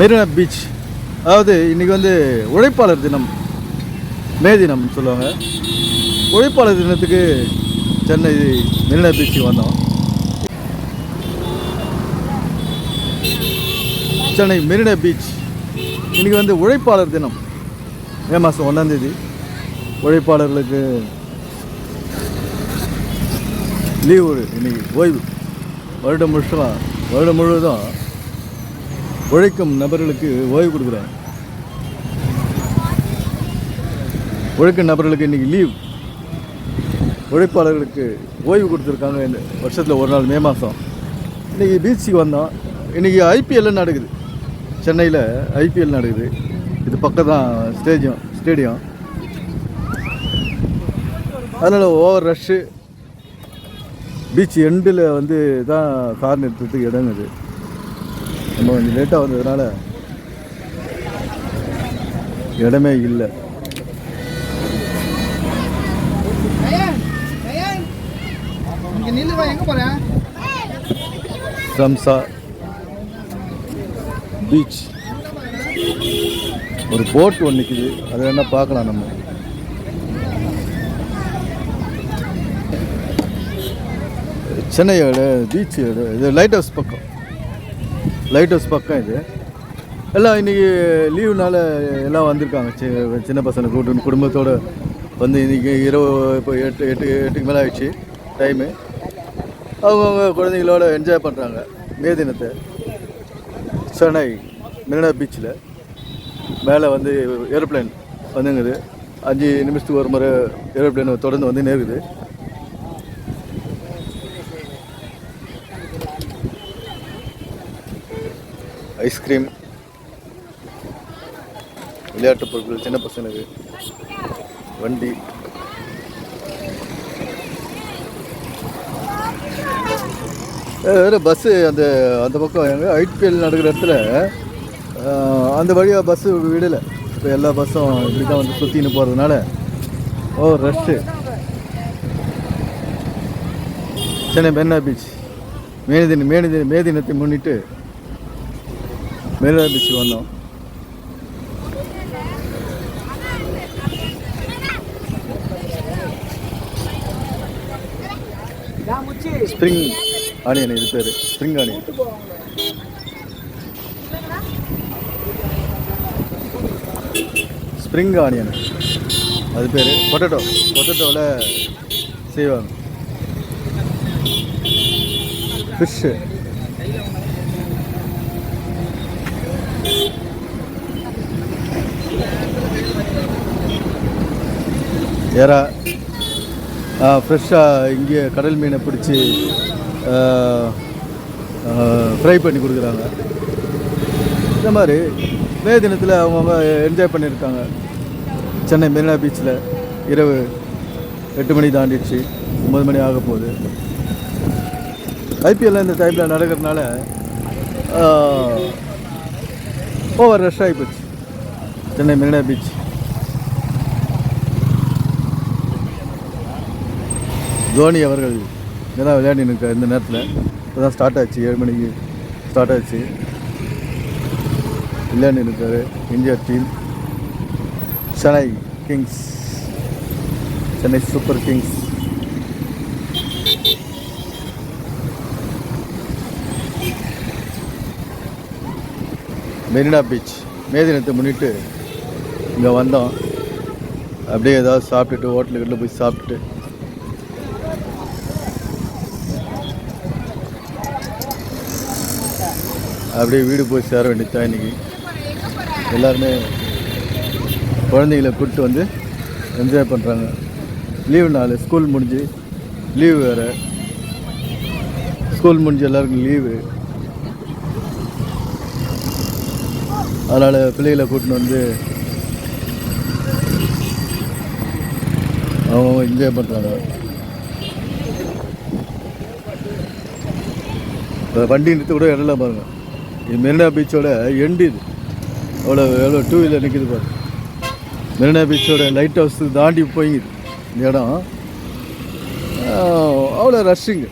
Marina beach. அதாவது இன்றைக்கி வந்து உழைப்பாளர் தினம். மே தினம்னு சொல்லுவாங்க. உழைப்பாளர் தினத்துக்கு சென்னை மெரினா பீச்சுக்கு வந்தோம். சென்னை மெரினா பீச். இன்றைக்கி வந்து உழைப்பாளர் தினம். மே மாதம் ஒன்றாந்தேதி உழைப்பாளர்களுக்கு லீவு இன்னைக்கு ஓய்வு. வருடம் முழுசும் வருடம் முழுவதும் உழைக்கும் நபர்களுக்கு ஓய்வு கொடுக்குறாங்க. உழைக்கும் நபர்களுக்கு இன்றைக்கி லீவ் உழைப்பாளர்களுக்கு ஓய்வு கொடுத்துருக்காங்க இந்த வருஷத்தில் ஒரு நாள் மே மாதம் இன்றைக்கி பீச்சுக்கு வந்தோம். இன்றைக்கி ஐபிஎல் நடக்குது. சென்னையில் ஐபிஎல் நடக்குது. இது பக்கம் தான் ஸ்டேடியம். ஸ்டேடியம் அதனால் ஓவர் ரஷ்ஷு பீச் எண்டில் வந்து தான் கார் நிறுத்தத்துக்கு இடங்குது. நம்ம கொஞ்சம் லேட்டாக வந்ததுனால இடமே இல்லை. ரம்சா பீச் ஒரு போட் ஒன்று நிற்குது அதை என்ன பார்க்கலாம் நம்ம. சென்னையோட பீச் இது லைட் ஹவுஸ் பக்கம். லைட் ஹவுஸ் பக்கம் இது. எல்லாம் இன்றைக்கி லீவுனால எல்லாம் வந்திருக்காங்க. சி- சின்ன பசங்க கூட்டு குடும்பத்தோடு வந்து இன்றைக்கி இரவு இப்போ எட்டு எட்டு எட்டுக்கு மேலே ஆயிடுச்சு டைமு அவங்கவுங்க குழந்தைங்களோட என்ஜாய் பண்ணுறாங்க மே தினத்தை. சென்னை மெரினா பீச்சில் மேலே வந்து ஏரோப்ளேன் வந்துங்குது. அஞ்சு நிமிஷத்துக்கு ஒரு முறை ஏரோப்ளேன் தொடர்ந்து வந்து நேருக்குது ஐஸ்கிரீம் விளையாட்டு பொருட்கள் சின்ன பசங்களுக்கு. வண்டி. வேறு பஸ்ஸு அந்த அந்த பக்கம் எங்கே? ஐபிஎல் நடக்கிற இடத்துல அந்த வழியாக பஸ்ஸு விடலை. இப்போ எல்லா பஸ்ஸும் இப்படி தான் வந்து சுற்றின்னு போகிறதுனால ஓ rush Chennai Marina beach. May தினம் மே தினம் மே தினத்தை முன்னிட்டு மெரினா பீச் வந்தோம். ஸ்ப்ரிங் ஆனியன் இது பேர். ஸ்ப்ரிங் ஆனியன் ஸ்ப்ரிங் ஆனியன் அது பேர். பொட்டேட்டோ பொட்டேட்டோவில் செய்வாங்க. ஃபிஷ்ஷு ஏரா ஃப்ரெஷ்ஷாக இங்கே கடல் மீனை பிடிச்சி ஃப்ரை பண்ணி கொடுக்குறாங்க. இந்த மாதிரி மே தினத்தில் அவங்கவுங்க என்ஜாய் பண்ணியிருக்காங்க. சென்னை மெரினா பீச்சில் இரவு எட்டு மணி தாண்டிடுச்சு. ஒம்பது மணி ஆக போகுது. ஐபிஎல்லாம் இந்த டைமில் நடக்கிறதுனால ஓவர் ரஷ் ஆகி போச்சு சென்னை மெரினா பீச் தோனி அவர்கள் இதெல்லாம் விளையாடி இருக்க இந்த நேரத்தில். இப்போ தான் ஸ்டார்ட் ஆச்சு ஏழு மணிக்கு ஸ்டார்ட் ஆச்சு. விளையாடி இருக்காரு. India team Chennai kings Chennai super kings Marina beach. May தினத்தை முன்னிட்டு இங்கே வந்தோம். அப்படியே ஏதாவது சாப்பிட்டுட்டு ஹோட்டலுக்கிட்ட போய் சாப்பிட்டு அப்படியே வீடு போய் சேர வேண்டியதுதான் இன்றைக்கி எல்லாருமே குழந்தைகளை கூப்பிட்டு வந்து என்ஜாய் பண்ணுறாங்க லீவு நாள் ஸ்கூல் முடிஞ்சு லீவு வேறு. ஸ்கூல் முடிஞ்சு எல்லாருக்கும் லீவு அதனால் பிள்ளைகளை கூட்டின்னு வந்து அவங்க என்ஜாய் பண்ணுறாங்க இப்போ வண்டி நிறுத்த கூட இடம்லாம் பாருங்கள் இது மெரினா பீச்சோட எண்டு இது. எவ்வளோ எவ்வளோ டூ வீலர் நிற்கிது பாரு. மெரினா பீச்சோட லைட் ஹவுஸ் தாண்டி போயிங்குது இந்த இடம். அவ்வளோ ரஷ்ஷுங்க